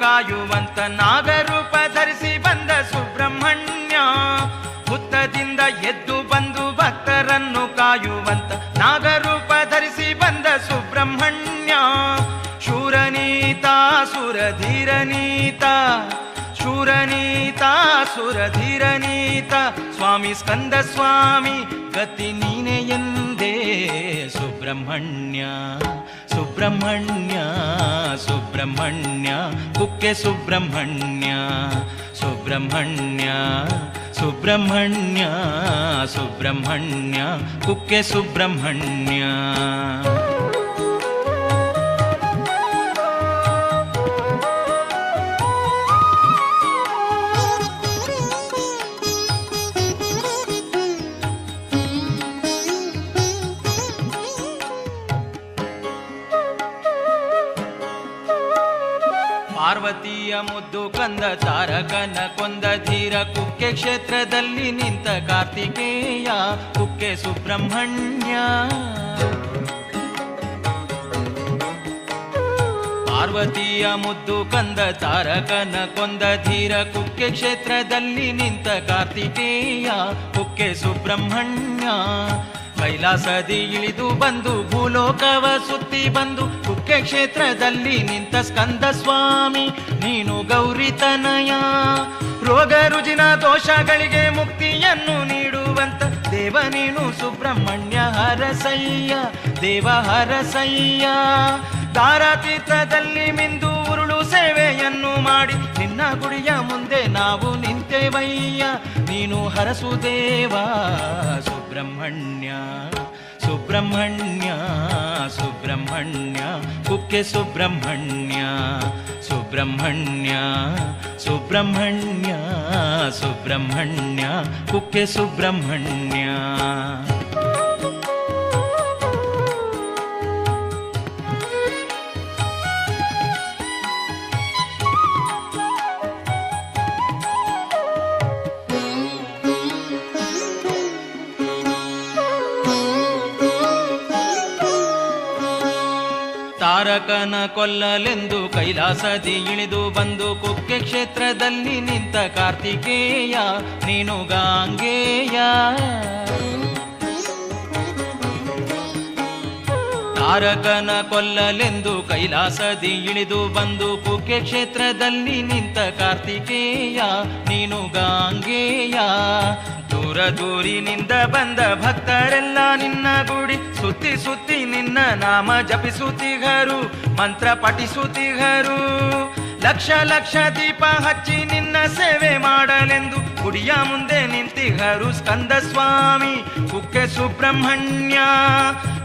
ಕಾಯುವಂತ ನಾಗರೂಪ ಧರಿಸಿ ಬಂದ ಸುಬ್ರಹ್ಮಣ್ಯ. ಹುತ್ತದಿಂದ ಎದ್ದು ಬಂದು ಭಕ್ತರನ್ನು ಕಾಯುವಂತ ನಾಗರೂಪ ಧರಿಸಿ ಬಂದ ಸುಬ್ರಹ್ಮಣ್ಯ. ಶೂರನೀತ, ಸುರಧೀರನೀತ ಶೂರನೀತ, ಸುರಧೀರನೀತ, ಸ್ವಾಮಿ ಸ್ಕಂದ ಸ್ವಾಮಿ, ಗತಿ ನೀನೆ ಎಂದೇ ಸುಬ್ರಹ್ಮಣ್ಯ. सुब्रह्मण्या सुब्रह्मण्या कुके सुब्रह्मण्या सुब्रह्मण्या सुब्रह्मण्या सुब्रह्मण्या कुक्के सुब्रह्मण्या। ಪಾರ್ವತಿಯ ಮುದ್ದು ಕಂದ ತಾರಕನ ಕೊಂದ ಧೀರ ಕುಕ್ಕೆ ಕ್ಷೇತ್ರದಲ್ಲಿ ನಿಂತ ಕಾರ್ತಿಕೇಯ, ಕುಕ್ಕೆ ಸುಬ್ರಹ್ಮಣ್ಯ. ಪಾರ್ವತಿಯ ಮುದ್ದು ಕಂದ ತಾರಕನ ಕೊಂದ ಧೀರ ಕುಕ್ಕೆ ಕ್ಷೇತ್ರದಲ್ಲಿ ನಿಂತ ಕಾರ್ತಿಕೇಯ, ಕುಕ್ಕೆ ಸುಬ್ರಹ್ಮಣ್ಯ. ಕೈಲಾಸದಿ ಇಳಿದು ಬಂದು, ಭೂಲೋಕವ ಸುತ್ತಿ ಬಂದು, ಕುಕ್ಕೆ ಕ್ಷೇತ್ರದಲ್ಲಿ ನಿಂತ ಸ್ಕಂದ ಸ್ವಾಮಿ, ನೀನು ಗೌರಿತನಯ ರೋಗ ರುಜಿನ ದೋಷಗಳಿಗೆ ಮುಕ್ತಿಯನ್ನು ನೀಡುವಂತ ದೇವ ನೀನು ಸುಬ್ರಹ್ಮಣ್ಯ ಹರಸಯ್ಯ, ದೇವ ಹರಸಯ್ಯ. ತಾರಾತೀತದಲ್ಲಿ ಮಿಂದು ಉರುಳು ಸೇವೆಯನ್ನು ಮಾಡಿ, ನಿನ್ನ ಗುಡಿಯ ಮುಂದೆ ನಾವು ನಿಂತೆವಯ್ಯ. ನೀನು ಹರಸು ದೇವ ्रह्मण्या सुब्रह्मण्या सुब्रह्मण्या कुक्के सुब्रह्मण्या सुब्रह्मण्या सुब्रह्मण्या सुब्रह्मण्या कुक्के सुब्रह्मण्या। ತಾರಕನ ಕೊಲ್ಲಲೆಂದು ಕೈಲಾಸದಿ ಇಳಿದು ಬಂದು ಕುಕ್ಕೆ ಕ್ಷೇತ್ರದಲ್ಲಿ ನಿಂತ ಕಾರ್ತಿಕೇಯ ನೀನು ಗಾಂಗೇಯ. ತಾರಕನ ಕೊಲ್ಲಲೆಂದು ಕೈಲಾಸದಿ ಇಳಿದು ಬಂದು ಕುಕ್ಕೆ ಕ್ಷೇತ್ರದಲ್ಲಿ ನಿಂತ ಕಾರ್ತಿಕೇಯ, ನೀನು ಗಾಂಗೇಯ. ದೂರ ದೂರಿನಿಂದ ಬಂದ ಭಕ್ತರೆಲ್ಲ ನಿನ್ನ ಗುಡಿ ಸುತ್ತಿ ಸುತ್ತಿ ನಿನ್ನ ನಾಮ ಜಪಿಸುತ್ತಿಗರು, ಮಂತ್ರ ಪಠಿಸುತ್ತಿಗರು. ಲಕ್ಷ ಲಕ್ಷ ದೀಪ ಹಚ್ಚಿ ನಿನ್ನ ಸೇವೆ ಮಾಡಲೆಂದು ಗುಡಿಯ ಮುಂದೆ ನಿಂತಿಗರು ಸ್ಕಂದ ಸ್ವಾಮಿ. ಕುಕ್ಕೆ ಸುಬ್ರಹ್ಮಣ್ಯ,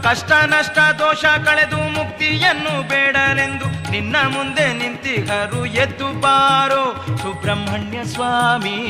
ಕಷ್ಟ ನಷ್ಟ ದೋಷ ಕಳೆದು ಮುಕ್ತಿಯನ್ನು ಬೇಡಲೆಂದು ನಿನ್ನ ಮುಂದೆ ನಿಂತಿಗರು ಎದ್ದು ಬಾರೋ ಸುಬ್ರಹ್ಮಣ್ಯ ಸ್ವಾಮಿ.